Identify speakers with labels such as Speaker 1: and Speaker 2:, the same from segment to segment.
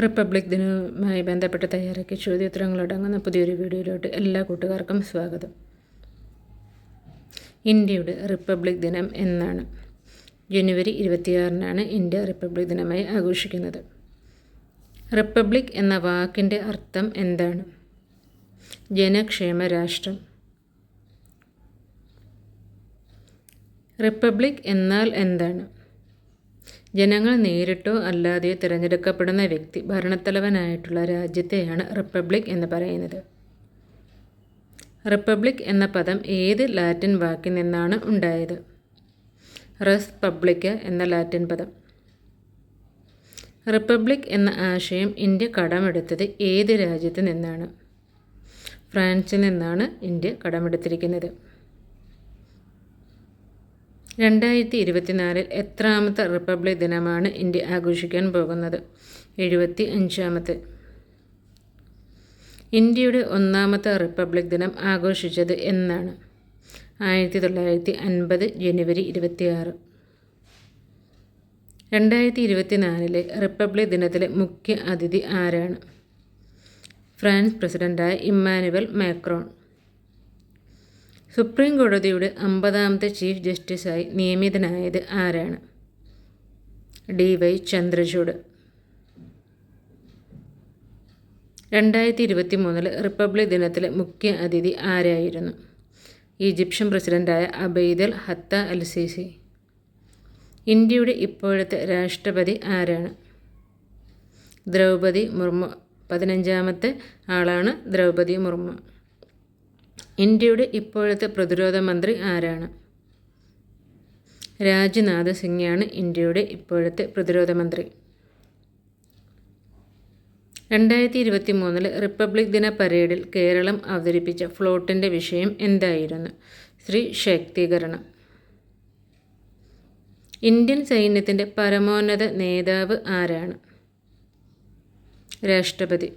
Speaker 1: Republic ദിനവുമായി ബന്ധപ്പെട്ട് തയ്യാറാക്കിയ ചോദ്യോത്തരങ്ങളടങ്ങുന്ന പുതിയൊരു വീഡിയോയിലോട്ട് എല്ലാ കൂട്ടുകാർക്കും സ്വാഗതം. ഇന്ത്യയുടെ റിപ്പബ്ലിക് ദിനം എന്നാണ്. ജനുവരി ഇരുപത്തിയാറിനാണ് ഇന്ത്യ റിപ്പബ്ലിക് ദിനമായി ആഘോഷിക്കുന്നത്. റിപ്പബ്ലിക് എന്ന വാക്കിന്റെ അർത്ഥം എന്താണ്? ജനക്ഷേമ രാഷ്ട്രം. റിപ്പബ്ലിക് എന്നാൽ എന്താണ്? ജനങ്ങൾ നേരിട്ടോ അല്ലാതെയോ തിരഞ്ഞെടുക്കപ്പെടുന്ന വ്യക്തി ഭരണത്തലവനായിട്ടുള്ള രാജ്യത്തെയാണ് റിപ്പബ്ലിക് എന്ന് പറയുന്നത്. റിപ്പബ്ലിക് എന്ന പദം ഏത് ലാറ്റിൻ വാക്കിൽ നിന്നാണ് ഉണ്ടായത്? റസ് പബ്ലിക്ക എന്ന ലാറ്റിൻ പദം. റിപ്പബ്ലിക് എന്ന ആശയം ഇന്ത്യ കടമെടുത്തത് ഏത് രാജ്യത്ത് നിന്നാണ്? ഫ്രാൻസിൽ നിന്നാണ് ഇന്ത്യ കടമെടുത്തിരിക്കുന്നത്. രണ്ടായിരത്തി ഇരുപത്തിനാലിൽ എത്രാമത്തെ റിപ്പബ്ലിക് ദിനമാണ് ഇന്ത്യ ആഘോഷിക്കാൻ പോകുന്നത്? എഴുപത്തി അഞ്ചാമത്തെ. ഇന്ത്യയുടെ ഒന്നാമത്തെ റിപ്പബ്ലിക് ദിനം ആഘോഷിച്ചത് എന്നാണ്. ആയിരത്തി തൊള്ളായിരത്തി അൻപത് ജനുവരി ഇരുപത്തിയാറ്. രണ്ടായിരത്തി ഇരുപത്തിനാലിലെ റിപ്പബ്ലിക് ദിനത്തിലെ മുഖ്യ അതിഥി ആരാണ്? ഫ്രാൻസ് പ്രസിഡന്റായ ഇമ്മാനുവൽ മാക്രോൺ. സുപ്രീം കോടതിയുടെ അമ്പതാമത്തെ ചീഫ് ജസ്റ്റിസായി നിയമിതനായത് ആരാണ്? D Y Chandrachud. രണ്ടായിരത്തി ഇരുപത്തി മൂന്നിൽ റിപ്പബ്ലിക് ദിനത്തിലെ മുഖ്യ അതിഥി ആരായിരുന്നു? ഈജിപ്ഷ്യൻ പ്രസിഡന്റായ അബൈദൽ ഹത്ത അൽ സിസി ഇന്ത്യയുടെ ഇപ്പോഴത്തെ രാഷ്ട്രപതി ആരാണ്? ദ്രൗപതി മുർമു. പതിനഞ്ചാമത്തെ ആളാണ് ദ്രൗപതി മുർമു. ഇന്ത്യയുടെ ഇപ്പോഴത്തെ പ്രതിരോധ മന്ത്രി ആരാണ്? രാജ്നാഥ് സിംഗാണ് ഇന്ത്യയുടെ ഇപ്പോഴത്തെ പ്രതിരോധ മന്ത്രി. രണ്ടായിരത്തി ഇരുപത്തി മൂന്നിൽ റിപ്പബ്ലിക് ദിന പരേഡിൽ കേരളം അവതരിപ്പിച്ച ഫ്ലോട്ടിന്റെ വിഷയം എന്തായിരുന്നു? ശ്രീ ശാക്തീകരണം. ഇന്ത്യൻ സൈന്യത്തിന്റെ പരമോന്നത നേതാവ് ആരാണ്? രാഷ്ട്രപതി.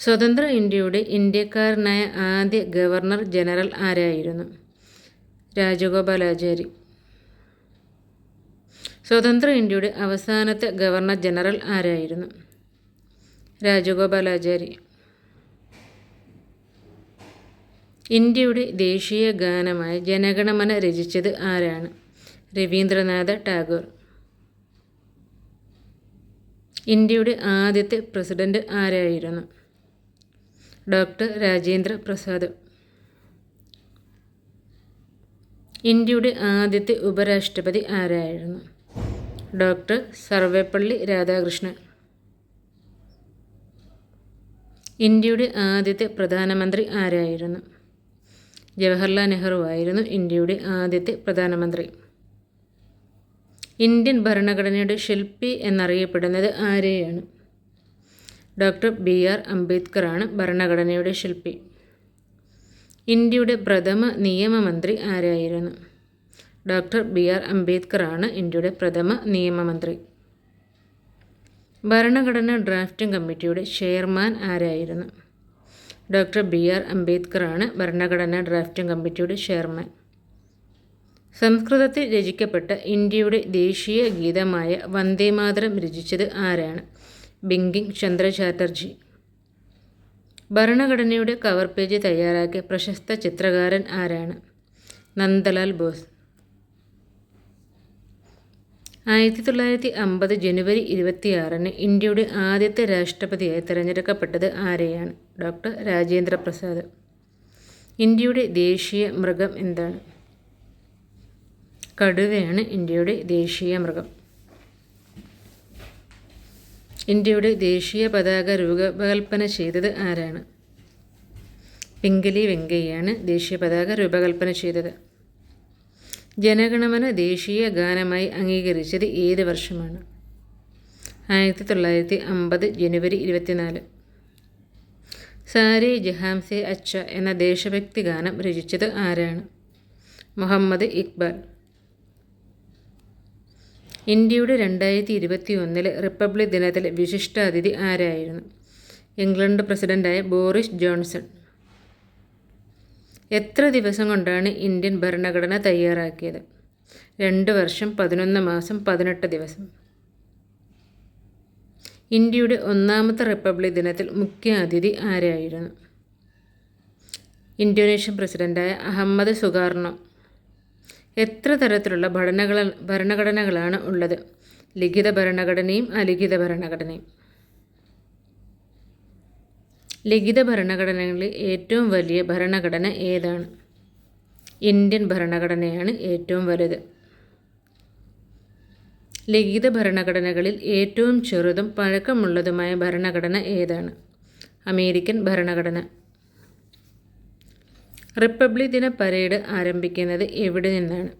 Speaker 1: സ്വതന്ത്ര ഇന്ത്യയുടെ ഇന്ത്യക്കാരനായ ആദ്യ ഗവർണർ ജനറൽ ആരായിരുന്നു? രാജഗോപാലാചാരി. സ്വതന്ത്ര ഇന്ത്യയുടെ അവസാനത്തെ ഗവർണർ ജനറൽ ആരായിരുന്നു? രാജഗോപാലാചാരി. ഇന്ത്യയുടെ ദേശീയ ഗാനമായ ജനഗണമന രചിച്ചത് ആരാണ്? രവീന്ദ്രനാഥ ടാഗോർ. ഇന്ത്യയുടെ ആദ്യത്തെ പ്രസിഡന്റ് ആരായിരുന്നു? ഡോക്ടർ രാജേന്ദ്ര പ്രസാദ്. ഇന്ത്യയുടെ ആദ്യത്തെ ഉപരാഷ്ട്രപതി ആരായിരുന്നു? ഡോക്ടർ സർവേപ്പള്ളി രാധാകൃഷ്ണൻ. ഇന്ത്യയുടെ ആദ്യത്തെ പ്രധാനമന്ത്രി ആരായിരുന്നു? ജവഹർലാൽ നെഹ്റു ആയിരുന്നു ഇന്ത്യയുടെ ആദ്യത്തെ പ്രധാനമന്ത്രി. ഇന്ത്യൻ ഭരണഘടനയുടെ ശില്പി എന്നറിയപ്പെടുന്നത് ആരെയാണ്? ഡോക്ടർ ബി ആർ അംബേദ്കറാണ് ഭരണഘടനയുടെ ശില്പി. ഇന്ത്യയുടെ പ്രഥമ നിയമമന്ത്രി ആരായിരുന്നു? ഡോക്ടർ ബി ആർ അംബേദ്കറാണ് ഇന്ത്യയുടെ പ്രഥമ നിയമമന്ത്രി. ഭരണഘടനാ ഡ്രാഫ്റ്റിംഗ് കമ്മിറ്റിയുടെ ചെയർമാൻ ആരായിരുന്നു? ഡോക്ടർ ബി ആർ അംബേദ്കറാണ് ഭരണഘടനാ ഡ്രാഫ്റ്റിംഗ് കമ്മിറ്റിയുടെ ചെയർമാൻ. സംസ്കൃതത്തിൽ രചിക്കപ്പെട്ട ഇന്ത്യയുടെ ദേശീയ ഗീതമായ വന്ദേമാതരം രചിച്ചത് ആരാണ്? ബിങ്കിങ് ചന്ദ്ര ചാറ്റർജി ഭരണഘടനയുടെ കവർ പേജ് തയ്യാറാക്കിയ പ്രശസ്ത ചിത്രകാരൻ ആരാണ്? നന്ദലാൽ ബോസ്. ആയിരത്തി തൊള്ളായിരത്തി അമ്പത് ജനുവരി ഇരുപത്തിയാറിന് ഇന്ത്യയുടെ ആദ്യത്തെ രാഷ്ട്രപതിയായി തിരഞ്ഞെടുക്കപ്പെട്ടത് ആരെയാണ്? ഡോക്ടർ രാജേന്ദ്ര പ്രസാദ് ഇന്ത്യയുടെ ദേശീയ മൃഗം എന്താണ്? കടുവയാണ് ഇന്ത്യയുടെ ദേശീയ മൃഗം. ഇന്ത്യയുടെ ദേശീയ പതാക രൂപകൽപ്പന ചെയ്തത് ആരാണ്? പിംഗലി വെങ്കയ്യാണ് ദേശീയ പതാക രൂപകൽപ്പന ചെയ്തത്. ജനഗണമന ദേശീയ ഗാനമായി അംഗീകരിച്ചത് ഏത് വർഷമാണ്? ആയിരത്തി തൊള്ളായിരത്തി അമ്പത് ജനുവരി ഇരുപത്തിനാല്. സാരി ജഹാംസെ അച്ച എന്ന ദേശഭക്തി ഗാനം രചിച്ചത് ആരാണ്? മുഹമ്മദ് ഇക്ബാൽ. ഇന്ത്യയുടെ രണ്ടായിരത്തി ഇരുപത്തി ഒന്നിലെ റിപ്പബ്ലിക് ദിനത്തിലെ വിശിഷ്ട അതിഥി ആരായിരുന്നു? ഇംഗ്ലണ്ട് പ്രസിഡന്റായ ബോറിസ് ജോൺസൺ. എത്ര ദിവസം കൊണ്ടാണ് ഇന്ത്യൻ ഭരണഘടന തയ്യാറാക്കിയത്? രണ്ട് വർഷം പതിനൊന്ന് മാസം പതിനെട്ട് ദിവസം. ഇന്ത്യയുടെ ഒന്നാമത്തെ റിപ്പബ്ലിക് ദിനത്തിൽ മുഖ്യ അതിഥി ആരായിരുന്നു? ഇന്തോനേഷ്യൻ പ്രസിഡന്റായ അഹമ്മദ് സുഗാർണോ എത്ര തരത്തിലുള്ള ഭരണകൾ ഭരണഘടനകളാണ് ഉള്ളത്? ലിഖിത ഭരണഘടനയും അലിഖിത ഭരണഘടനയും. ലിഖിത ഭരണഘടനകളിൽ ഏറ്റവും വലിയ ഭരണഘടന ഏതാണ്? ഇന്ത്യൻ ഭരണഘടനയാണ് ഏറ്റവും വലുത്. ലിഖിത ഭരണഘടനകളിൽ ഏറ്റവും ചെറുതും പഴക്കമുള്ളതുമായ ഭരണഘടന ഏതാണ്? അമേരിക്കൻ ഭരണഘടന. റിപ്പബ്ലിക് ദിന പരേഡ് ആരംഭിക്കുന്നത് എവിടെ നിന്നാണ്?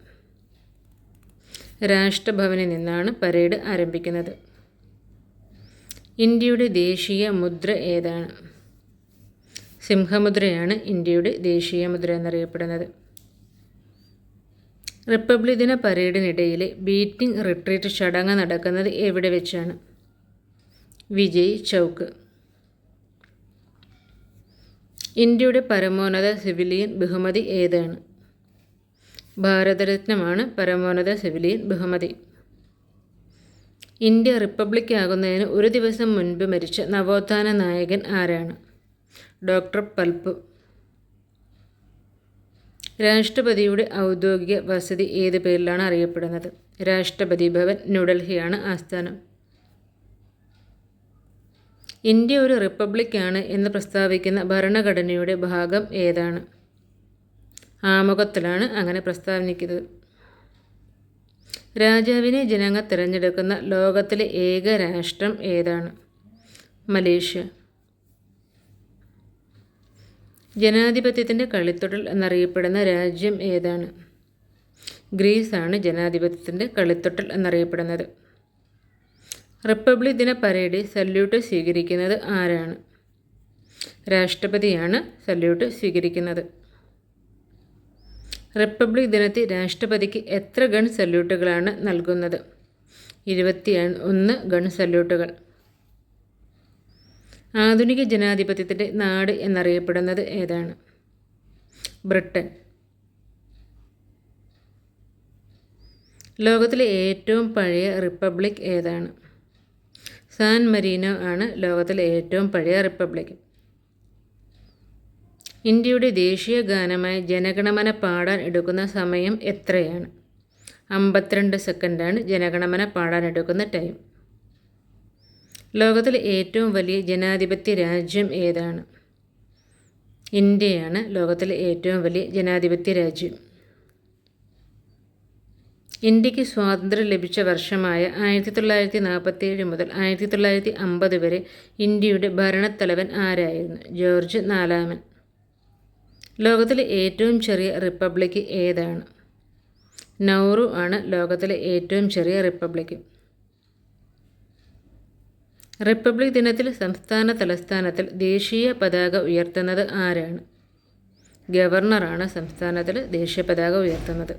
Speaker 1: രാഷ്ട്രഭവനിൽ നിന്നാണ് പരേഡ് ആരംഭിക്കുന്നത്. ഇന്ത്യയുടെ ദേശീയ മുദ്ര ഏതാണ്? സിംഹമുദ്രയാണ് ഇന്ത്യയുടെ ദേശീയ മുദ്ര എന്നറിയപ്പെടുന്നത്. റിപ്പബ്ലിക് ദിന പരേഡിനിടയിലെ ബീറ്റിംഗ് റിട്രീറ്റ് ചടങ്ങ് നടക്കുന്നത് എവിടെ വെച്ചാണ്? വിജയ് ചൗക്ക്. ഇന്ത്യയുടെ പരമോന്നത സിവിലിയൻ ബഹുമതി ഏതാണ്? ഭാരതരത്നമാണ് പരമോന്നത സിവിലിയൻ ബഹുമതി. ഇന്ത്യ റിപ്പബ്ലിക് ആകുന്നതിന് ഒരു ദിവസം മുൻപ് മരിച്ച നവോത്ഥാന നായകൻ ആരാണ്? ഡോക്ടർ പൽപ്പ്. രാഷ്ട്രപതിയുടെ ഔദ്യോഗിക വസതി ഏത് പേരിലാണ് അറിയപ്പെടുന്നത്? രാഷ്ട്രപതി ഭവൻ ന്യൂഡൽഹിയാണ് ആസ്ഥാനം. ഇന്ത്യ ഒരു റിപ്പബ്ലിക്കാണ് എന്ന് പ്രസ്താവിക്കുന്ന ഭരണഘടനയുടെ ഭാഗം ഏതാണ്? ആമുഖത്തിലാണ് അങ്ങനെ പ്രസ്താവിക്കുന്നത്. രാജാവിനെ ജനങ്ങൾ തിരഞ്ഞെടുക്കുന്ന ലോകത്തിലെ ഏക രാഷ്ട്രം ഏതാണ്? മലേഷ്യ. ജനാധിപത്യത്തിന്റെ കളിത്തൊടൽ എന്നറിയപ്പെടുന്ന രാജ്യം ഏതാണ്? ഗ്രീസാണ് ജനാധിപത്യത്തിന്റെ കളിത്തൊട്ടൽ എന്നറിയപ്പെടുന്നത്. റിപ്പബ്ലിക് ദിന പരേഡിൽ സല്യൂട്ട് സ്വീകരിക്കുന്നത് ആരാണ്? രാഷ്ട്രപതിയാണ് സല്യൂട്ട് സ്വീകരിക്കുന്നത്. റിപ്പബ്ലിക് ദിനത്തിൽ രാഷ്ട്രപതിക്ക് എത്ര ഗൺ സല്യൂട്ടുകളാണ് നൽകുന്നത്? ഇരുപത്തി ഒന്ന് ഗൺ സല്യൂട്ടുകൾ. ആധുനിക ജനാധിപത്യത്തിന്റെ നാട് എന്നറിയപ്പെടുന്നത് ഏതാണ്? ബ്രിട്ടൻ. ലോകത്തിലെ ഏറ്റവും പഴയ റിപ്പബ്ലിക് ഏതാണ്? സാൻ മരീനോ ആണ് ലോകത്തിലെ ഏറ്റവും പഴയ റിപ്പബ്ലിക് ഇന്ത്യയുടെ ദേശീയ ഗാനമായി ജനഗണമന പാടാൻ എടുക്കുന്ന സമയം എത്രയാണ്? അമ്പത്തിരണ്ട് സെക്കൻഡാണ് ജനഗണമന പാടാൻ എടുക്കുന്ന ടൈം. ലോകത്തിലെ ഏറ്റവും വലിയ ജനാധിപത്യ രാജ്യം ഏതാണ്? ഇന്ത്യയാണ് ലോകത്തിലെ ഏറ്റവും വലിയ ജനാധിപത്യ രാജ്യം. ഇന്ത്യയ്ക്ക് സ്വാതന്ത്ര്യം ലഭിച്ച വർഷമായ ആയിരത്തി തൊള്ളായിരത്തി നാൽപ്പത്തേഴ് മുതൽ ആയിരത്തി തൊള്ളായിരത്തി അമ്പത് വരെ ഇന്ത്യയുടെ ഭരണത്തലവൻ ആരായിരുന്നു? ജോർജ് നാലാമൻ. ലോകത്തിലെ ഏറ്റവും ചെറിയ റിപ്പബ്ലിക് ഏതാണ്? നൗറു ആണ് ലോകത്തിലെ ഏറ്റവും ചെറിയ റിപ്പബ്ലിക്. റിപ്പബ്ലിക് ദിനത്തിൽ സംസ്ഥാന തലസ്ഥാനത്തിൽ ദേശീയ പതാക ഉയർത്തുന്നത് ആരാണ്? ഗവർണറാണ് സംസ്ഥാനത്തിൽ ദേശീയ പതാക ഉയർത്തുന്നത്.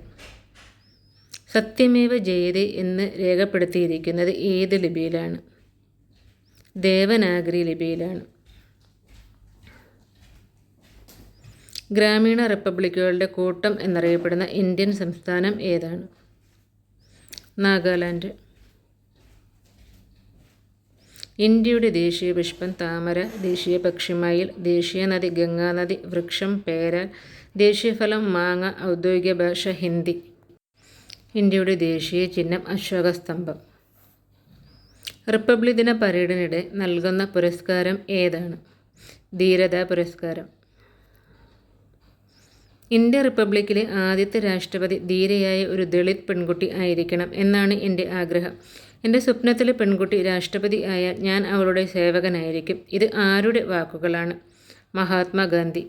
Speaker 1: സത്യമേവ ജയതേ എന്ന് രേഖപ്പെടുത്തിയിരിക്കുന്നത് ഏത് ലിപിയിലാണ്? ദേവനാഗരി ലിപിയിലാണ്. ഗ്രാമീണ റിപ്പബ്ലിക്കുകളുടെ കൂട്ടം എന്നറിയപ്പെടുന്ന ഇന്ത്യൻ സംസ്ഥാനം ഏതാണ്? നാഗാലാൻഡ്. ഇന്ത്യയുടെ ദേശീയ പുഷ്പം താമര ദേശീയ പക്ഷിമയിൽ ദേശീയ നദി ഗംഗാനദി വൃക്ഷം പേര ദേശീയ ഫലം മാങ്ങ ഔദ്യോഗിക ഭാഷ ഹിന്ദി. ഇന്ത്യയുടെ ദേശീയ ചിഹ്നം അശോകസ്തംഭം. റിപ്പബ്ലിക് ദിന പരേഡിനിടെ നൽകുന്ന പുരസ്കാരം ഏതാണ്? ധീരത പുരസ്കാരം. ഇന്ത്യ റിപ്പബ്ലിക്കിലെ ആദ്യത്തെ രാഷ്ട്രപതി ധീരയായ ഒരു ദളിത് പെൺകുട്ടി ആയിരിക്കണം എന്നാണ് എന്റെ ആഗ്രഹം. എന്റെ സ്വപ്നത്തിലെ പെൺകുട്ടി രാഷ്ട്രപതി ആയാൽ ഞാൻ അവളുടെ സേവകനായിരിക്കും. ഇത് ആരുടെ വാക്കുകളാണ്? മഹാത്മാഗാന്ധി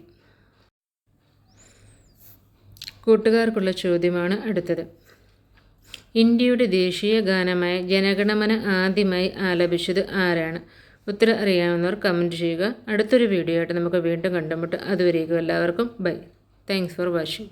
Speaker 1: കൂട്ടുകാർക്കുള്ള ചോദ്യമാണ് അടുത്തത്. ഇന്ത്യയുടെ ദേശീയ ഗാനമായ ജനഗണമന ആദ്യമായി ആലപിച്ചത് ആരാണ്? ഉത്തരം അറിയാവുന്നവർ കമന്റ് ചെയ്യുക. അടുത്തൊരു വീഡിയോ ആയിട്ട് നമുക്ക് വീണ്ടും കണ്ടുമുട്ട്. അതുവരേക്കും എല്ലാവർക്കും ബൈ താങ്ക്സ് ഫോർ വാച്ചിങ്